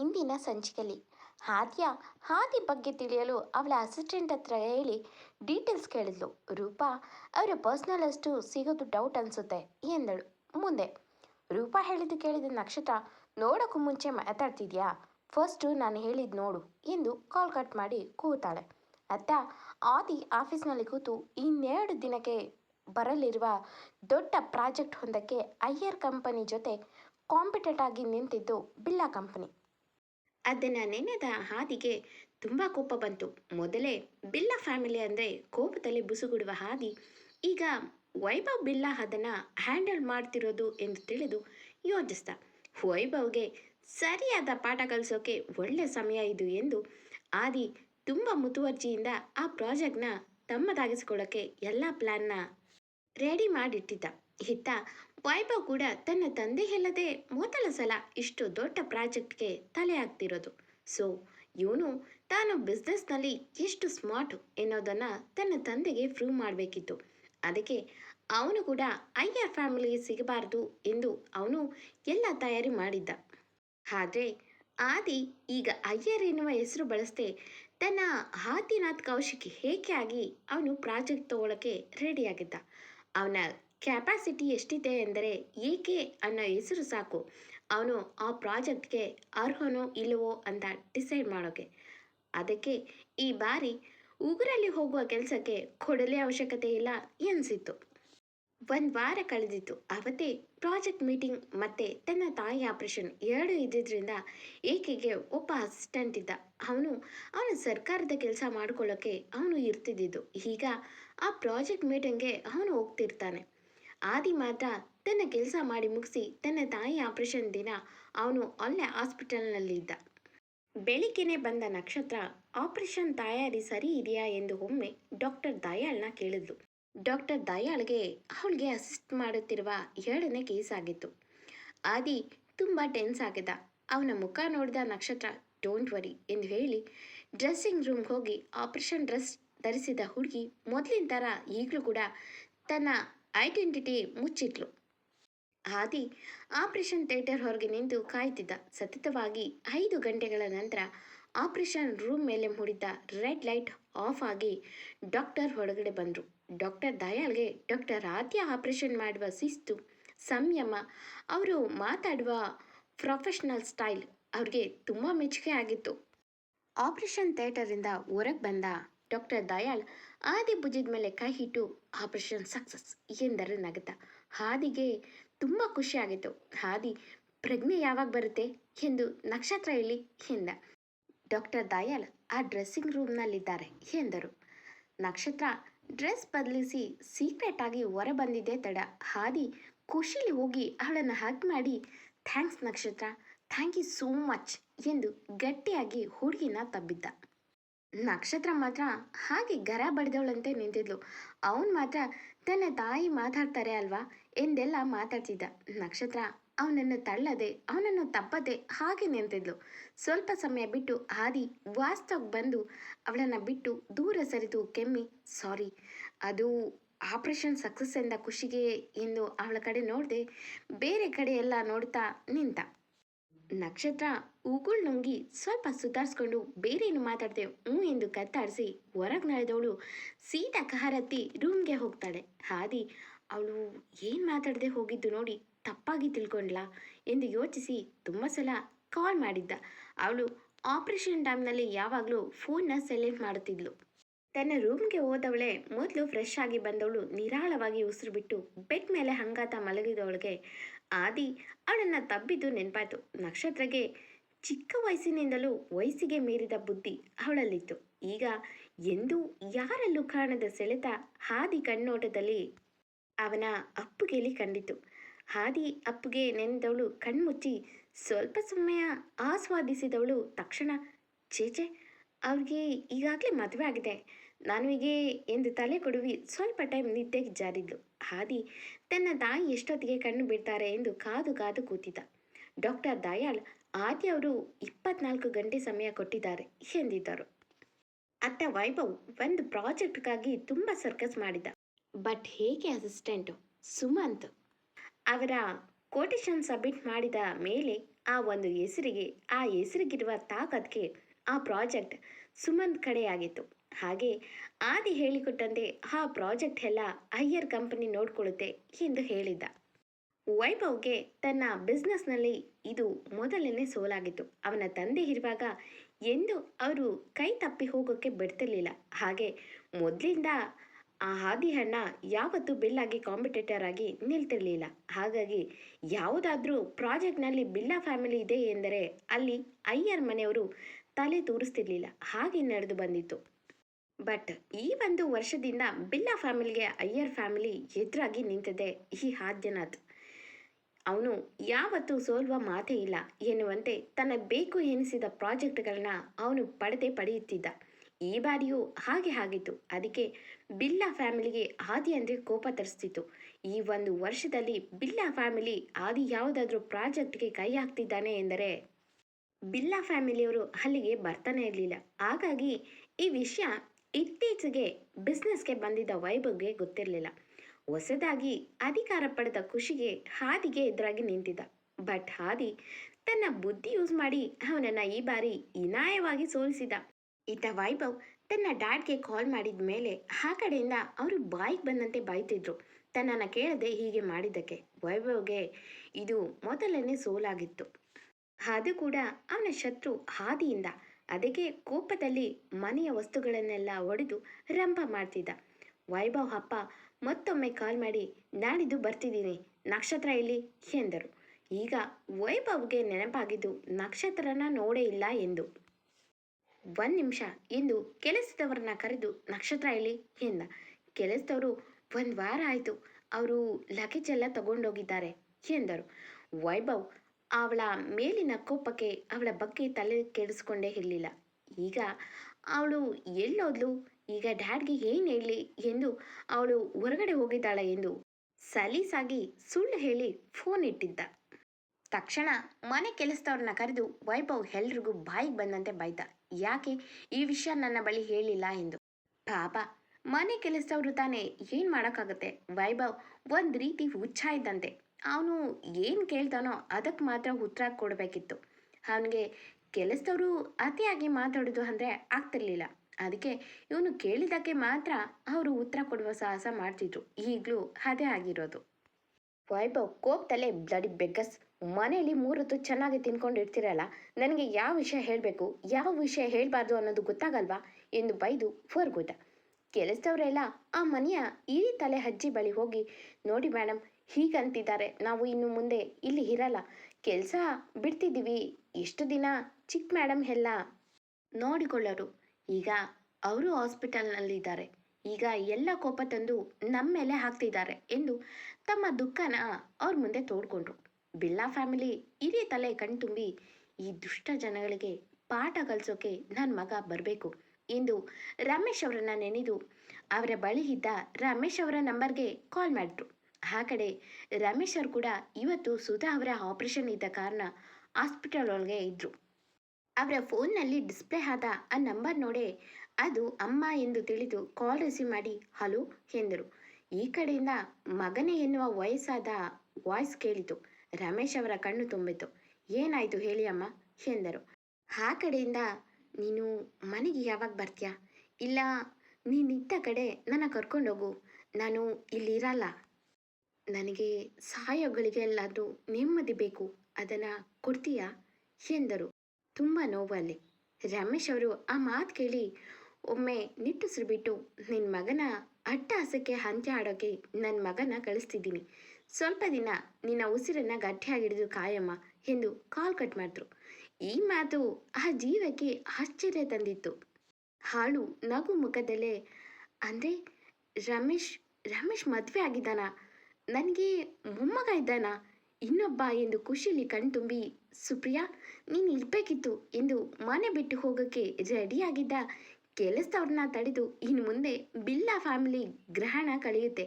ಇಂದಿನ ಸಂಚಿಕೆಯಲ್ಲಿ ಹಾದಿಯ ಹಾದಿ ಬಗ್ಗೆ ತಿಳಿಯಲು ಅವಳ ಅಸಿಸ್ಟೆಂಟ್ ಹತ್ರ ಹೇಳಿ ಡೀಟೇಲ್ಸ್ ಕೇಳಿದ್ಲು. ರೂಪಾ, ಅವರ ಪರ್ಸ್ನಲ್ ಅಷ್ಟು ಸಿಗೋದು ಡೌಟ್ ಅನಿಸುತ್ತೆ, ಎಂದಳು. ಮುಂದೆ, ರೂಪಾ ಹೇಳಿದ್ದು ಕೇಳಿದ ನಕ್ಷತ್ರ ನೋಡೋಕ್ಕೂ ಮುಂಚೆ ಮಾತಾಡ್ತಿದ್ಯಾ? ಫಸ್ಟು ನಾನು ಹೇಳಿದ್ದು ನೋಡು, ಎಂದು ಕಾಲ್ ಕಟ್ ಮಾಡಿ ಕೂತಾಳೆ. ಅತ್ತ, ಆದಿ ಆಫೀಸ್ನಲ್ಲಿ ಕೂತು ಇನ್ನೆರಡು ದಿನಕ್ಕೆ ಬರಲಿರುವ ದೊಡ್ಡ ಪ್ರಾಜೆಕ್ಟ್ ಹೊಂದಕ್ಕೆ ಐಯರ್ ಕಂಪನಿ ಜೊತೆ ಕಾಂಪಿಟೇಟ್ ಆಗಿ ನಿಂತಿದ್ದು ಬಿಲ್ಲಾ ಕಂಪನಿ ಅದನ್ನು ನೆನೆದ ಹಾದಿಗೆ ತುಂಬ ಕೋಪ ಬಂತು. ಮೊದಲೇ ಬಿಲ್ಲಾ ಫ್ಯಾಮಿಲಿ ಅಂದರೆ ಕೋಪದಲ್ಲಿ ಬುಸುಗುಡುವ ಹಾದಿ, ಈಗ ವೈಭವ್ ಬಿಲ್ಲಾ ಅದನ್ನು ಹ್ಯಾಂಡಲ್ ಮಾಡ್ತಿರೋದು ಎಂದು ತಿಳಿದು ಯೋಚಿಸ್ದ. ವೈಭವ್ಗೆ ಸರಿಯಾದ ಪಾಠ ಕಲಿಸೋಕೆ ಒಳ್ಳೆ ಸಮಯ ಇದು ಎಂದು ಆದಿ ತುಂಬ ಮುತುವರ್ಜಿಯಿಂದ ಆ ಪ್ರಾಜೆಕ್ಟ್ನ ತಮ್ಮದಾಗಿಸ್ಕೊಳ್ಳೋಕ್ಕೆ ಎಲ್ಲ ಪ್ಲ್ಯಾನ್ನ ರೆಡಿ ಮಾಡಿಟ್ಟಿದ್ದ. ಇತ್ತ ವೈಭವ್ ಕೂಡ ತನ್ನ ತಂದೆ ಹೇಳದೆ ಮೊದಲ ಸಲ ಇಷ್ಟು ದೊಡ್ಡ ಪ್ರಾಜೆಕ್ಟ್ಗೆ ತಲೆ ಹಾಕ್ತಿರೋದು. ಸೊ, ಇವನು ತಾನು ಬಿಸ್ನೆಸ್ನಲ್ಲಿ ಎಷ್ಟು ಸ್ಮಾರ್ಟ್ ಎನ್ನೋದನ್ನು ತನ್ನ ತಂದೆಗೆ ಪ್ರೂವ್ ಮಾಡಬೇಕಿತ್ತು. ಅದಕ್ಕೆ ಅವನು ಕೂಡ ಅಯ್ಯರ್ ಫ್ಯಾಮಿಲಿಗೆ ಸಿಗಬಾರ್ದು ಎಂದು ಅವನು ಎಲ್ಲ ತಯಾರಿ ಮಾಡಿದ್ದ. ಆದರೆ ಆದಿ ಈಗ ಅಯ್ಯರ್ ಎನ್ನುವ ಹೆಸರು ಬಳಸದೆ ತನ್ನ ಹಾದಿನಾಥ್ ಕೌಶಿಕ್ ಹೇಗೆ ಆಗಿ ಅವನು ಪ್ರಾಜೆಕ್ಟ್ ತಗೊಳ್ಳೋಕ್ಕೆ ರೆಡಿಯಾಗಿದ್ದ ಅವನ ಕ್ಯಾಪಾಸಿಟಿ ಎಷ್ಟಿದೆ ಎಂದರೆ ಏಕೆ ಅನ್ನೋ ಹೆಸರು ಸಾಕು. ಅವನು ಆ ಪ್ರಾಜೆಕ್ಟ್ಗೆ ಅರ್ಹನೋ ಇಲ್ಲವೋ ಅಂತ ಡಿಸೈಡ್ ಮಾಡೋಕೆ. ಅದಕ್ಕೆ ಈ ಬಾರಿ ಉಗುರಲ್ಲಿ ಹೋಗುವ ಕೆಲಸಕ್ಕೆ ಕೊಡಲೇ ಅವಶ್ಯಕತೆ ಇಲ್ಲ ಎನಿಸಿತ್ತು. ಒಂದು ವಾರ ಕಳೆದಿತ್ತು. ಅವತ್ತೇ ಪ್ರಾಜೆಕ್ಟ್ ಮೀಟಿಂಗ್ ಮತ್ತು ತನ್ನ ತಾಯಿ ಆಪರೇಷನ್ ಎರಡು ಇದ್ದಿದ್ದರಿಂದ ಏಕೆಗೆ ಒಬ್ಬ ಅಸಿಸ್ಟೆಂಟ್ ಇದ್ದ. ಅವನು ಅವನು ಸರ್ಕಾರದ ಕೆಲಸ ಮಾಡ್ಕೊಳ್ಳೋಕ್ಕೆ ಅವನು ಇರ್ತಿದ್ದಿದ್ದು. ಈಗ ಆ ಪ್ರಾಜೆಕ್ಟ್ ಮೀಟಿಂಗ್ಗೆ ಅವನು ಹೋಗ್ತಿರ್ತಾನೆ. ಆದಿ ಮಾತ್ರ ತನ್ನ ಕೆಲಸ ಮಾಡಿ ಮುಗಿಸಿ ತನ್ನ ತಾಯಿ ಆಪರೇಷನ್ ದಿನ ಅವನು ಅಲ್ಲೇ ಹಾಸ್ಪಿಟಲ್ನಲ್ಲಿದ್ದ. ಬೆಳಿಗ್ಗೆನೆ ಬಂದ ನಕ್ಷತ್ರ, ಆಪರೇಷನ್ ತಯಾರಿ ಸರಿ ಇದೆಯಾ? ಎಂದು ಒಮ್ಮೆ ಡಾಕ್ಟರ್ ದಯಾಳ್ನ ಕೇಳಿದ್ಲು. ಡಾಕ್ಟರ್ ದಯಾಳ್ಗೆ, ಅವಳಿಗೆ ಅಸಿಸ್ಟ್ ಮಾಡುತ್ತಿರುವ ಎರಡನೇ ಕೇಸ್ ಆಗಿತ್ತು ಆದಿ ತುಂಬ ಟೆನ್ಸ್ ಆಗಿದ್ದ. ಅವನ ಮುಖ ನೋಡಿದ ನಕ್ಷತ್ರ, ಡೋಂಟ್ ವರಿ ಎಂದು ಹೇಳಿ ಡ್ರೆಸ್ಸಿಂಗ್ ರೂಮ್ಗೆ ಹೋಗಿ ಆಪರೇಷನ್ ಡ್ರೆಸ್ ಧರಿಸಿದ ಹುಡುಗಿ ಮೊದಲಿನ ಥರ ಈಗಲೂ ಕೂಡ ತನ್ನ ಐಡೆಂಟಿಟಿ ಮುಚ್ಚಿಟ್ಲು. ಆದಿ ಆಪರೇಷನ್ ಥಿಯೇಟರ್ ಹೊರಗೆ ನಿಂತು ಕಾಯ್ತಿದ್ದ. ಸತತವಾಗಿ ಐದು ಗಂಟೆಗಳ ನಂತರ ಆಪರೇಷನ್ ರೂಮ್ ಮೇಲೆ ಮೂಡಿದ್ದ ರೆಡ್ ಲೈಟ್ ಆಫ್ ಆಗಿ ಡಾಕ್ಟರ್ ಹೊರಗಡೆ ಬಂದರು. ಡಾಕ್ಟರ್ ದಯಾಳ್ಗೆ ಡಾಕ್ಟರ್ ಆದ್ಯ ಆಪರೇಷನ್ ಮಾಡುವ ಶಿಸ್ತು, ಸಂಯಮ, ಅವರು ಮಾತಾಡುವ ಪ್ರೊಫೆಷ್ನಲ್ ಸ್ಟೈಲ್ ಅವ್ರಿಗೆ ತುಂಬ ಮೆಚ್ಚುಗೆ ಆಗಿತ್ತು. ಆಪರೇಷನ್ ಥಿಯೇಟರಿಂದ ಹೊರಗೆ ಬಂದ ಡಾಕ್ಟರ್ ದಯಾಳ್ ಆದಿ ಭುಜದ ಮೇಲೆ ಕೈ ಇಟ್ಟು, ಆಪರೇಷನ್ ಸಕ್ಸಸ್ ಎಂದರು ನಗತ. ಹಾದಿಗೆ ತುಂಬ ಖುಷಿಯಾಗಿತ್ತು ಹಾದಿ ಪ್ರಜ್ಞೆ ಯಾವಾಗ ಬರುತ್ತೆ? ಎಂದು ನಕ್ಷತ್ರ ಹೇಳಿ ಎಂದ. ಡಾಕ್ಟರ್ ದಯಾಳ್ ಆ ಡ್ರೆಸ್ಸಿಂಗ್ ರೂಮ್ನಲ್ಲಿದ್ದಾರೆ ಎಂದರು. ನಕ್ಷತ್ರ, ಡ್ರೆಸ್ ಬದಲಿಸಿ ಸೀಕ್ರೆಟ್ ಆಗಿ ಹೊರ ಬಂದಿದ್ದೇ ತಡ. ಹಾದಿ ಖುಷಿಲಿ ಹೋಗಿ ಅವಳನ್ನು ಹಗ್ ಮಾಡಿ. ಥ್ಯಾಂಕ್ಸ್ ನಕ್ಷತ್ರ. ಥ್ಯಾಂಕ್ ಯು ಸೋ ಮಚ್ ಎಂದು ಗಟ್ಟಿಯಾಗಿ ಹುಡುಗಿನ ತಬ್ಬಿದ್ದ. ನಕ್ಷತ್ರ ಮಾತ್ರ ಹಾಗೆ ಗರ ಬಡಿದವಳಂತೆ ನಿಂತಿದ್ಲು. ಅವನು ಮಾತ್ರ ತನ್ನ ತಾಯಿ ಮಾತಾಡ್ತಾರೆ ಅಲ್ವಾ? ಎಂದೆಲ್ಲ ಮಾತಾಡ್ತಿದ್ದ. ನಕ್ಷತ್ರ, ಅವನನ್ನು ತಳ್ಳದೆ, ಅವನನ್ನು ತಪ್ಪದೆ ಹಾಗೆ ನಿಂತಿದ್ಲು. ಸ್ವಲ್ಪ ಸಮಯ ಬಿಟ್ಟು ಆದಿ ವಾಸ್ತವ್ ಬಂದು ಅವಳನ್ನು ಬಿಟ್ಟು ದೂರ ಸರಿದು ಕೆಮ್ಮಿ, ಸಾರಿ, ಅದು ಆಪರೇಷನ್ ಸಕ್ಸಸ್ ಎಂದ ಖುಷಿಗೆ ಎಂದು ಅವಳ ಕಡೆ ನೋಡದೆ ಬೇರೆ ಕಡೆ ಎಲ್ಲ ನೋಡ್ತಾ ನಿಂತ. ನಕ್ಷತ್ರ ಉಗುಳ್ ನುಂಗಿ ಸ್ವಲ್ಪ ಸುಧಾರಿಸ್ಕೊಂಡು ಬೇರೇನು ಮಾತಾಡ್ದೆ ಹ್ಞೂ ಎಂದು ಕತ್ತಾಡಿಸಿ ಹೊರಗೆ ನಡೆದವಳು ಸೀತಾ ಕಹರತ್ತಿ ರೂಮ್ಗೆ ಹೋಗ್ತಾಳೆ. ಹಾದಿ, ಅವಳು ಏನು ಮಾತಾಡದೆ ಹೋಗಿದ್ದು ನೋಡಿ, ತಪ್ಪಾಗಿ ತಿಳ್ಕೊಂಡ್ಲಾ? ಎಂದು ಯೋಚಿಸಿ ತುಂಬ ಸಲ ಕಾಲ್ ಮಾಡಿದ್ದ. ಅವಳು ಆಪರೇಷನ್ ಟೈಮ್ನಲ್ಲಿ ಯಾವಾಗಲೂ ಫೋನ್ನ ಸೆಲೆಕ್ಟ್ ಮಾಡುತ್ತಿದ್ಲು. ತನ್ನ ರೂಮ್ಗೆ ಹೋದವಳೆ ಮೊದಲು ಫ್ರೆಶ್ ಆಗಿ ಬಂದವಳು ನಿರಾಳವಾಗಿ ಉಸಿರು ಬಿಟ್ಟು ಬೆಡ್ ಮೇಲೆ ಹಂಗಾತ ಮಲಗಿದವಳಿಗೆ ಆದಿ ಅವಳನ್ನು ತಬ್ಬಿದ್ದು ನೆನಪಾಯ್ತು. ನಕ್ಷತ್ರಗೆ ಚಿಕ್ಕ ವಯಸ್ಸಿನಿಂದಲೂ ವಯಸ್ಸಿಗೆ ಮೀರಿದ ಬುದ್ಧಿ ಅವಳಲ್ಲಿತ್ತು. ಈಗ ಎಂದೂ ಯಾರಲ್ಲೂ ಕಾಣದ ಸೆಳೆತ ಹಾದಿ ಕಣ್ಣೋಟದಲ್ಲಿ ಅವನ ಅಪ್ಪುಗೆಲಿ ಕಂಡಿತು ಹಾದಿ ಅಪ್ಪುಗೆ ನೆನೆದವಳು ಕಣ್ಮುಚ್ಚಿ ಸ್ವಲ್ಪ ಸಮಯ ಆಸ್ವಾದಿಸಿದವಳು ತಕ್ಷಣ ಚೇಚೆ ಅವ್ರಿಗೆ ಈಗಾಗಲೇ ಮದುವೆ ಆಗಿದೆ. ನಾನು ಹೀಗೆ ಎಂದು ತಲೆ ಕೊಡುವಿ. ಸ್ವಲ್ಪ ಟೈಮ್ ನಿದ್ದೆಗೆ ಜಾರಿದ್ಲು. ಹಾದಿ, ತನ್ನ ತಾಯಿ ಎಷ್ಟೊತ್ತಿಗೆ ಕಣ್ಣು ಬಿಡ್ತಾರೆ ಎಂದು ಕಾದು ಕಾದು ಕೂತಿದ್ದ. ಡಾಕ್ಟರ್ ದಯಾಳ್, ಆದಿ ಅವರು ಇಪ್ಪತ್ನಾಲ್ಕು ಗಂಟೆ ಸಮಯ ಕೊಟ್ಟಿದ್ದಾರೆ ಎಂದಿದ್ದರು. ಅತ್ತ ವೈಭವ್ ಒಂದು ಪ್ರಾಜೆಕ್ಟ್ಗಾಗಿ ತುಂಬ ಸರ್ಕಸ್ ಮಾಡಿದ್ದ ಬಟ್ ಹೇಗೆ ಅಸಿಸ್ಟೆಂಟು ಸುಮಂತ್. ಅವರ ಕೋಟೇಶನ್ ಸಬ್ಮಿಟ್ ಮಾಡಿದ ಮೇಲೆ ಆ ಒಂದು ಹೆಸರಿಗೆ, ಆ ಹೆಸರಿಗಿರುವ ತಾಕತ್ಗೆ ಆ ಪ್ರಾಜೆಕ್ಟ್ ಸುಮಂತ್ ಕಡೆಯಾಗಿತ್ತು. ಹಾಗೆ ಆದಿ ಹೇಳಿಕೊಟ್ಟಂತೆ ಆ ಪ್ರಾಜೆಕ್ಟ್ ಎಲ್ಲ ಹೈಯರ್ ಕಂಪನಿ ನೋಡ್ಕೊಳ್ಳುತ್ತೆ ಎಂದು ಹೇಳಿದ್ದ. ವೈಭವ್ಗೆ ತನ್ನ ಬಿಸ್ನೆಸ್ನಲ್ಲಿ ಇದು ಮೊದಲನೇ ಸೋಲಾಗಿತ್ತು. ಅವನ ತಂದೆ ಇರುವಾಗ ಎಂದು ಅವರು ಕೈ ತಪ್ಪಿ ಹೋಗೋಕ್ಕೆ ಬಿಡ್ತಿರ್ಲಿಲ್ಲ. ಹಾಗೆ ಮೊದಲಿಂದ ಆ ಹಾದಿಹಣ್ಣ ಯಾವತ್ತೂ ಬಿಲ್ಲಾಗಿ ಕಾಂಪಿಟೇಟರ್ ಆಗಿ ನಿಲ್ತಿರ್ಲಿಲ್ಲ. ಹಾಗಾಗಿ ಯಾವುದಾದ್ರೂ ಪ್ರಾಜೆಕ್ಟ್ನಲ್ಲಿ ಬಿಲ್ಲಾ ಫ್ಯಾಮಿಲಿ ಇದೆ ಎಂದರೆ ಅಲ್ಲಿ ಅಯ್ಯರ್ ಮನೆಯವರು ತಲೆ ತೂರಿಸ್ತಿರ್ಲಿಲ್ಲ. ಹಾಗೆ ನಡೆದು ಬಂದಿತ್ತು. ಬಟ್ ಈ ಒಂದು ವರ್ಷದಿಂದ ಬಿಲ್ಲಾ ಫ್ಯಾಮಿಲಿಗೆ ಅಯ್ಯರ್ ಫ್ಯಾಮಿಲಿ ಎದುರಾಗಿ ನಿಂತಿದೆ ಈ ಆದ್ಯನಾಥ್. ಅವನು ಯಾವತ್ತೂ ಸೋಲುವ ಮಾತೇ ಇಲ್ಲ ಎನ್ನುವಂತೆ ತನ್ನ ಬೇಕು ಎನಿಸಿದ ಪ್ರಾಜೆಕ್ಟ್ಗಳನ್ನ ಅವನು ಪಡೆದೇ ಪಡೆಯುತ್ತಿದ್ದ. ಈ ಬಾರಿಯೂ ಹಾಗೆ ಆಗಿತ್ತು. ಅದಕ್ಕೆ ಬಿಲ್ಲಾ ಫ್ಯಾಮಿಲಿಗೆ ಆದಿ ಅಂದರೆ ಕೋಪ ತರಿಸ್ತಿತ್ತು. ಈ ಒಂದು ವರ್ಷದಲ್ಲಿ ಬಿಲ್ಲಾ ಫ್ಯಾಮಿಲಿ ಆದಿ ಯಾವುದಾದ್ರೂ ಪ್ರಾಜೆಕ್ಟ್ಗೆ ಕೈ ಹಾಕ್ತಿದ್ದಾನೆ ಎಂದರೆ ಬಿಲ್ಲಾ ಫ್ಯಾಮಿಲಿಯವರು ಅಲ್ಲಿಗೆ ಬರ್ತಾನೆ ಇರಲಿಲ್ಲ. ಹಾಗಾಗಿ ಈ ವಿಷಯ ಇತ್ತೀಚೆಗೆ ಬಿಸ್ನೆಸ್ಗೆ ಬಂದಿದ್ದ ವೈಭವ್ಗೆ ಗೊತ್ತಿರಲಿಲ್ಲ. ಹೊಸದಾಗಿ ಅಧಿಕಾರ ಪಡೆದ ಖುಷಿಗೆ ಹಾದಿಗೆ ಎದುರಾಗಿ ನಿಂತಿದ್ದ. ಬಟ್ ಹಾದಿ ತನ್ನ ಬುದ್ಧಿ ಯೂಸ್ ಮಾಡಿ ಅವನನ್ನ ಈ ಬಾರಿ ಇನಾಯವಾಗಿ ಸೋಲಿಸಿದ. ಈತ ವೈಭವ್ ತನ್ನ ಡ್ಯಾಡ್ಗೆ ಕಾಲ್ ಮಾಡಿದ ಮೇಲೆ ಆ ಕಡೆಯಿಂದ ಅವರು ಬಾಯಿಗೆ ಬಂದಂತೆ ಬಾಯ್ತಿದ್ರು. ತನ್ನನ್ನು ಕೇಳದೆ ಹೀಗೆ ಮಾಡಿದ್ದಕ್ಕೆ ವೈಭವ್ಗೆ ಇದು ಮೊದಲನೇ ಸೋಲಾಗಿತ್ತು. ಅದು ಕೂಡ ಅವನ ಶತ್ರು ಹಾದಿಯಿಂದ ಅದಕ್ಕೆ ಕೋಪದಲ್ಲಿ ಮನೆಯ ವಸ್ತುಗಳನ್ನೆಲ್ಲ ಒಡೆದು ರಂಪ ಮಾಡ್ತಿದ್ದ. ವೈಭವ್ ಅಪ್ಪ ಮತ್ತೊಮ್ಮೆ ಕಾಲ್ ಮಾಡಿ ನಾಡಿದ್ದು ಬರ್ತಿದ್ದೀನಿ, ನಕ್ಷತ್ರ ಇಲ್ಲಿ ಎಂದರು. ಈಗ ವೈಭವ್ಗೆ ನೆನಪಾಗಿದ್ದು ನಕ್ಷತ್ರನ ನೋಡೇ ಇಲ್ಲ ಎಂದು. ಒಂದು ನಿಮಿಷ ಎಂದು ಕೆಲಸದವರನ್ನ ಕರೆದು ನಕ್ಷತ್ರ ಇಲ್ಲಿ ಎಂದ. ಕೆಲಸದವರು ಒಂದು ವಾರ ಆಯಿತು, ಅವರು ಲಗೇಜ್ ಎಲ್ಲ ತಗೊಂಡೋಗಿದ್ದಾರೆ ಎಂದರು. ವೈಭವ್ ಅವಳ ಮೇಲಿನ ಕೋಪಕ್ಕೆ ಅವಳ ಬಗ್ಗೆ ತಲೆ ಕೆಡಿಸ್ಕೊಂಡೇ ಇರಲಿಲ್ಲ. ಈಗ ಅವಳು ಎಲ್ಲೋದ್ಲು? ಈಗ ಡ್ಯಾಡ್ಗೆ ಏನು ಹೇಳಲಿ ಎಂದು ಅವಳು ಹೊರಗಡೆ ಹೋಗಿದ್ದಾಳೆ ಎಂದು ಸಲೀಸಾಗಿ ಸುಳ್ಳು ಹೇಳಿ ಫೋನ್ ಇಟ್ಟಿದ್ದ. ತಕ್ಷಣ ಮನೆ ಕೆಲಸದವ್ರನ್ನ ಕರೆದು ವೈಭವ್ ಎಲ್ರಿಗೂ ಬಾಯಿಗೆ ಬಂದಂತೆ ಬೈದ. ಯಾಕೆ ಈ ವಿಷಯ ನನ್ನ ಬಳಿ ಹೇಳಿಲ್ಲ ಎಂದು. ಪಾಪ, ಮನೆ ಕೆಲಸದವರು ತಾನೇ ಏನು ಮಾಡೋಕ್ಕಾಗತ್ತೆ? ವೈಭವ್ ಒಂದು ರೀತಿ ಹುಚ್ಚ ಇದ್ದಂತೆ ಅವನು ಏನು ಕೇಳ್ತಾನೋ ಅದಕ್ಕೆ ಮಾತ್ರ ಉತ್ತರ ಕೊಡಬೇಕಿತ್ತು. ಅವನಿಗೆ ಕೆಲಸದವರು ಅತಿಯಾಗಿ ಮಾತಾಡೋದು ಅಂದರೆ ಆಗ್ತಿರ್ಲಿಲ್ಲ. ಅದಕ್ಕೆ ಇವನು ಕೇಳಿದ್ದಕ್ಕೆ ಮಾತ್ರ ಅವರು ಉತ್ತರ ಕೊಡುವ ಸಾಹಸ ಮಾಡ್ತಿದ್ರು. ಈಗಲೂ ಅದೇ ಆಗಿರೋದು. ವೈಭವ್ ಕೋಪದಲ್ಲೇ ಬ್ಲಡಿ ಬೆಗ್ಗಸ್. ಮನೆಯಲ್ಲಿ ಮೂರೊತ್ತು ಚೆನ್ನಾಗಿ ತಿನ್ಕೊಂಡು ಇರ್ತಿರಲ್ಲ ನನಗೆ ಯಾವ ವಿಷಯ ಹೇಳಬೇಕು, ಯಾವ ವಿಷಯ ಹೇಳಬಾರ್ದು ಅನ್ನೋದು ಗೊತ್ತಾಗಲ್ವಾ? ಎಂದು ಬೈದು ಹೊರಗೋದ ಕೆಲಸದವರೆಲ್ಲ ಆ ಮನೆಯ ಈ ತಲೆ ಹಜ್ಜಿ ಬಳಿ ಹೋಗಿ, ನೋಡಿ ಮೇಡಮ್ ಹೀಗಂತಿದ್ದಾರೆ. ನಾವು ಇನ್ನು ಮುಂದೆ ಇಲ್ಲಿ ಇರಲ್ಲ. ಕೆಲಸ ಬಿಡ್ತಿದ್ದೀವಿ. ಎಷ್ಟು ದಿನ ಚಿಕ್ಕ ಮೇಡಮ್ ಎಲ್ಲ ನೋಡಿಕೊಳ್ಳೋರು. ಈಗ ಅವರು ಹಾಸ್ಪಿಟಲ್ನಲ್ಲಿದ್ದಾರೆ. ಈಗ ಎಲ್ಲ ಕೋಪ ತಂದು ನಮ್ಮ ಮೇಲೆ ಹಾಕ್ತಿದ್ದಾರೆ ಎಂದು ತಮ್ಮ ದುಃಖನ ಅವ್ರ ಮುಂದೆ ತೋಡ್ಕೊಂಡ್ರು. ಬಿಲ್ಲಾ ಫ್ಯಾಮಿಲಿ ಇಡೀ ತಲೆ ಕಣ್ತುಂಬಿ ಈ ದುಷ್ಟ ಜನಗಳಿಗೆ ಪಾಠ ಕಲಿಸೋಕೆ ನನ್ನ ಮಗ ಬರಬೇಕು ಎಂದು ರಮೇಶ್ ಅವರನ್ನು ನೆನೆದು ಅವರ ಬಳಿ ಇದ್ದ ರಮೇಶ್ ಅವರ ನಂಬರ್ಗೆ ಕಾಲ್ ಮಾಡಿದ್ರು. ಆ ಕಡೆ ರಮೇಶ್ ಅವರು ಕೂಡ ಇವತ್ತು ಸುಧಾ ಅವರ ಆಪರೇಷನ್ ಇದ್ದ ಕಾರಣ ಹಾಸ್ಪಿಟಲ್ ಒಳಗೆ ಇದ್ರು. ಅವರ ಫೋನ್ನಲ್ಲಿ ಡಿಸ್ಪ್ಲೇ ಆದ ಆ ನಂಬರ್ ನೋಡೇ ಅದು ಅಮ್ಮ ಎಂದು ತಿಳಿದು ಕಾಲ್ ರಿಸೀವ್ ಮಾಡಿ ಹಲೋ ಎಂದರು. ಈ ಕಡೆಯಿಂದ ಮಗನೇ ಎನ್ನುವ ವಯಸ್ಸಾದ ವಾಯ್ಸ್ ಕೇಳಿತು. ರಮೇಶ್ ಅವರ ಕಣ್ಣು ತುಂಬಿತು ಏನಾಯಿತು ಹೇಳಿ ಅಮ್ಮ ಎಂದರು. ಆ ಕಡೆಯಿಂದ ನೀನು ಮನೆಗೆ ಯಾವಾಗ ಬರ್ತೀಯಾ? ಇಲ್ಲ ನೀನಿದ್ದ ಕಡೆ ನನ್ನ ಕರ್ಕೊಂಡೋಗು ನಾನು ಇಲ್ಲಿ ನನಗೆ ಸಾಯೋಗಳಿಗೆಲ್ಲಾದರೂ ನೆಮ್ಮದಿ ಬೇಕು, ಅದನ್ನು ಕೊಡ್ತೀಯಾ? ಎಂದರು. ತುಂಬ ನೋವಲ್ಲಿ. ರಮೇಶ್ ಅವರು ಆ ಮಾತು ಕೇಳಿ ಒಮ್ಮೆ ನಿಟ್ಟುಸಿರು ಬಿಟ್ಟು ನಿನ್ನ ಮಗನ ಅಟ್ಟಹಾಸಕ್ಕೆ ಅಂತ್ಯ ಆಡೋಕೆ ನನ್ನ ಮಗನ ಕಳಿಸ್ತಿದ್ದೀನಿ. ಸ್ವಲ್ಪ ದಿನ ನಿನ್ನ ಉಸಿರನ್ನು ಗಟ್ಟಿಯಾಗಿ ಹಿಡಿದು ಕಾಯಮ್ಮ ಎಂದು ಕಾಲ್ ಕಟ್ ಮಾಡಿದ್ರು. ಈ ಮಾತು ಆ ಜೀವಕ್ಕೆ ಆಶ್ಚರ್ಯ ತಂದಿತ್ತು. ಹಾಳು ನಗು ಮುಖದಲ್ಲೇ, ಅಂದರೆ ರಮೇಶ್ ರಮೇಶ್ ಮದುವೆ ಆಗಿದ್ದಾನಾ? ನನಗೆ ಮೊಮ್ಮಗ ಇದ್ದಾನ. ಇನ್ನೊಬ್ಬ ಎಂದು ಖುಷಿಲಿ ಕಣ್ತುಂಬಿ ಸುಪ್ರಿಯಾ, ನೀನು ಇರಬೇಕಿತ್ತು ಎಂದು ಮನೆ ಬಿಟ್ಟು ಹೋಗೋಕ್ಕೆ ರೆಡಿಯಾಗಿದ್ದ ಕೆಲಸದವ್ರನ್ನ ತಡೆದು ಇನ್ನು ಮುಂದೆ ಬಿಲ್ಲಾ ಫ್ಯಾಮಿಲಿ ಗ್ರಹಣ ಕಳೆಯುತ್ತೆ.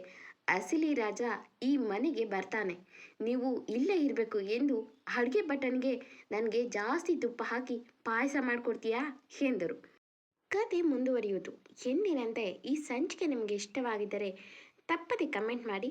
ಅಸಿಲಿ ರಾಜ ಈ ಮನೆಗೆ ಬರ್ತಾನೆ. ನೀವು ಇಲ್ಲೇ ಇರಬೇಕು ಎಂದು ಅಡುಗೆ ಬಟನ್ಗೆ ನನಗೆ ಜಾಸ್ತಿ ತುಪ್ಪ ಹಾಕಿ ಪಾಯಸ ಮಾಡಿಕೊಡ್ತೀಯಾ? ಎಂದರು. ಕತೆ ಮುಂದುವರಿಯುವುದು. ಎಂದಿನಂತೆ ಈ ಸಂಚಿಕೆ ನಿಮಗೆ ಇಷ್ಟವಾಗಿದ್ದರೆ ತಪ್ಪದೆ ಕಮೆಂಟ್ ಮಾಡಿ.